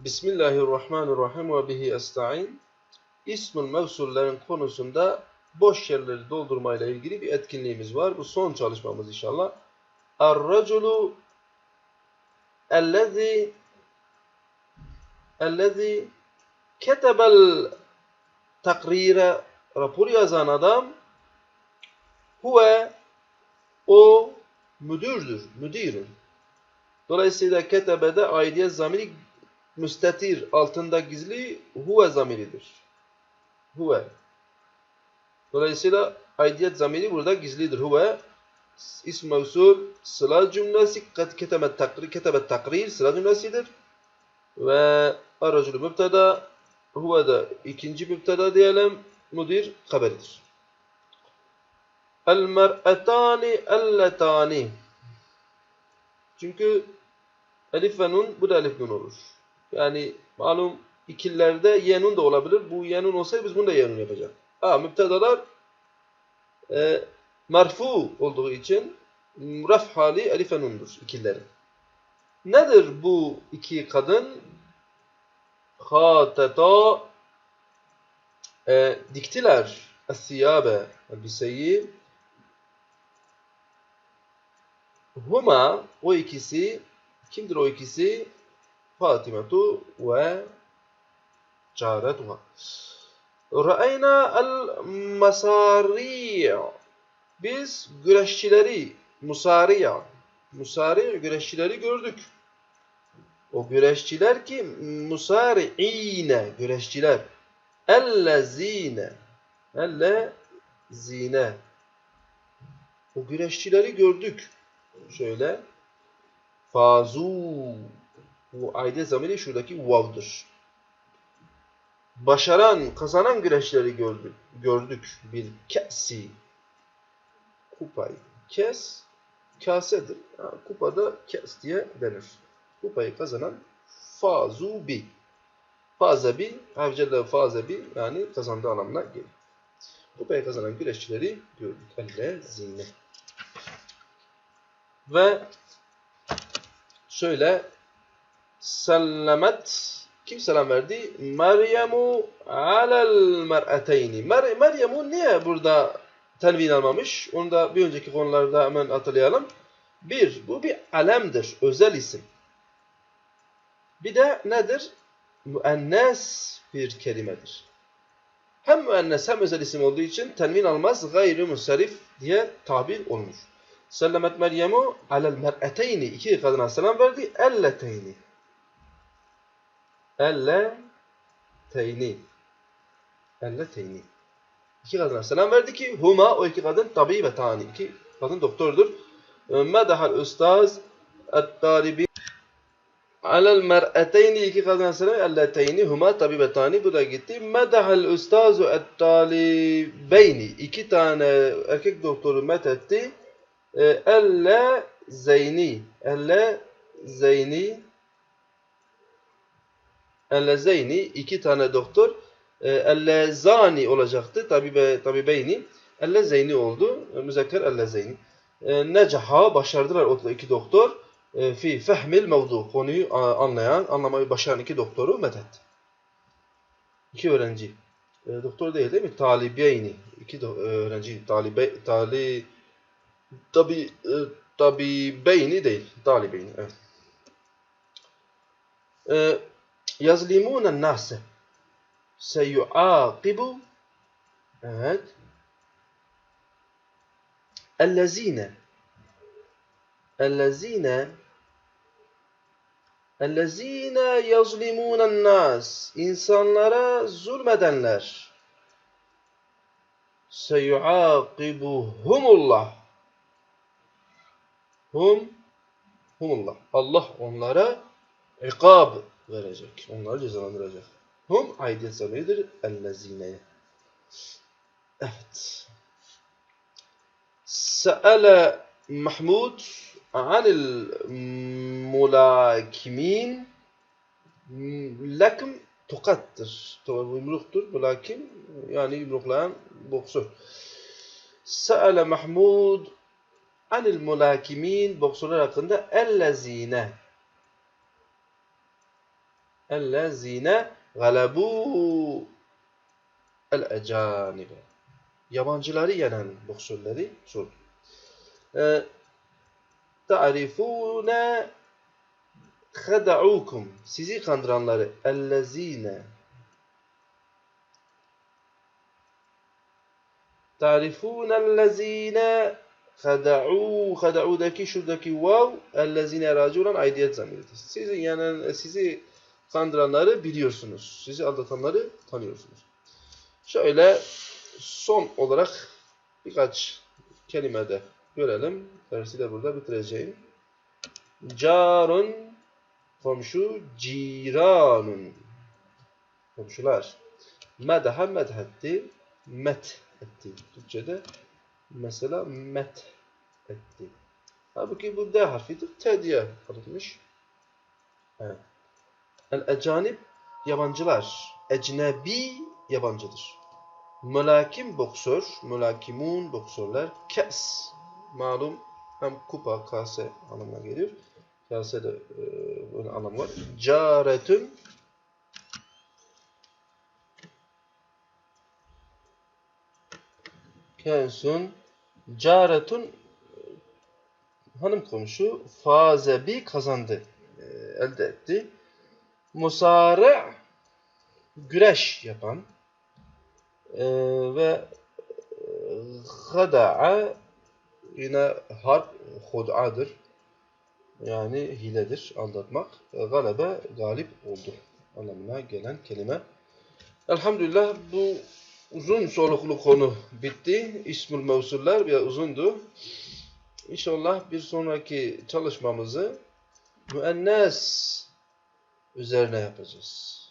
Bismillahirrahmanirrahim ve bihi esta'in. İsmül mevsullerin konusunda boş yerleri doldurmayla ilgili bir etkinliğimiz var. Bu son çalışmamız inşallah. Er-raculu ellezî ellezî ketebel takrire rapor yazan adam huve o müdürdür, müdirün. Dolayısıyla ketebede aidiyet zamiri müstetir, altında gizli huve zamiridir. Huve. Dolayısıyla aidiyet zamiri burada gizlidir. Huve ism mevsul sıla cümlesi ketebet takrir, ketebet takrir sıla cümlesidir. Ve aracülü mübteda huve de ikinci mübteda diyelim. Müdir haberidir. El mer'etani elletani Çünkü elif ve nun bu da elif nun olur. Yani malum ikillerde yenun da olabilir. Bu yenun olsaydı biz bunu da yenun yapacak. Ha müptedalar e, marfu olduğu için raf hali elif ve nundur ikillerin. Nedir bu iki kadın? Hateta e, diktiler es-siyabe elbiseyi huma o ikisi kimdir o ikisi? Ve caretuha. Ra'ayna el-masari' Biz güreşçileri, musariya, musari güreşçileri gördük. O güreşçiler ki musari'ine güreşçiler. Ellezine ellezine O güreşçileri gördük. Şöyle fazu bu aide zamiri şuradaki vav'dır. Başaran, kazanan güreşleri gördük. Gördük bir kesi. Kupayı. Kes, kasedir. Ha, kupada kes diye denir. Kupayı kazanan fazu bi. Faze bi, harcada faze bi yani kazandığı anlamına gelir. Kupayı kazanan güreşçileri gördük. Elle zine. Ve şöyle sellemet kim selam verdi? Meryemu alel mer'eteyni. Mer Meryem'u niye burada tenvin almamış? Onu da bir önceki konularda hemen hatırlayalım. Bir, bu bir alemdir, özel isim. Bir de nedir? Müennes bir kelimedir. Hem müennes hem özel isim olduğu için tenvin almaz, gayri musarif diye tabir olmuş. Sellemet Meryem'u alel mer'eteyni. İki kadına selam verdi. Elleteyni. Elle teyni. Elle teyni. İki kadına selam verdi ki huma o iki kadın tabi ve tani. İki kadın doktordur. Medahal ustaz et-talibi alel mer'eteyni iki kadına selam elle teyni huma tabi ve tani. Bu da gitti. Medahal ustazu et-talibeyni. İki tane erkek doktoru methetti. Elle zeyni. Elle zeyni Ellezeyni iki tane doktor ellezani olacaktı. Tabibe, tabibeyni. Ellezeyni oldu. Müzekker ellezeyni. Necaha başardılar o iki doktor. Fi fehmil mevdu. Konuyu anlayan, anlamayı başaran iki doktoru medet. İki öğrenci. Doktor değil değil mi? Talibeyni. İki öğrenci. Talibe, tali, tabi, tabibeyni değil. Talibeyni. Evet. Yazlimûnen nâse seyuâkibu evet. ellezîne ellezîne ellezîne yazlimûnen nâs insanlara zulmedenler. seyuâkibuhumullah hum humullah. Allah onlara ikab verecek. Onları cezalandıracak. Hum aidiyet zamiridir. Ellezineye. Evet. Se'ele Mahmud anil mulakimin lakim tokattır. Yumruktur. Mulakim yani yumruklayan boksör. Se'ele Mahmud anil mulakimin boksörler hakkında ellezine ellezine galebu el-ecanibe. Yabancıları yenen boksörleri sordu. Ta'rifune khada'ukum. Sizi kandıranları ellezine Ta'rifune ellezine khada'u khada'udaki şuradaki vav ellezine raci olan aidiyet zamiridir. Sizi yani sizi kandıranları biliyorsunuz. Sizi aldatanları tanıyorsunuz. Şöyle son olarak birkaç kelimede görelim. Dersi de burada bitireceğim. Carun komşu ciranun komşular. Medaha medhetti met etti. Türkçede mesela met etti. Halbuki bu D harfidir. T diye alınmış. Evet. El-ecanib yabancılar. Ecnebi yabancıdır. Mülakim boksör, mülakimun boksörler. Kes malum hem kupa, kase anlamına geliyor. Kase de e, böyle anlamı var. Caretün Kensun Caretun hanım komşu fazebi kazandı. e, elde etti. Musare güreş yapan e, ve e, hada'a yine harp hud'adır. Yani hiledir, aldatmak. E, galebe galip oldu anlamına gelen kelime. Elhamdülillah bu uzun soluklu konu bitti. İsmül mevsuller biraz uzundu. İnşallah bir sonraki çalışmamızı müennes üzerine yapacağız.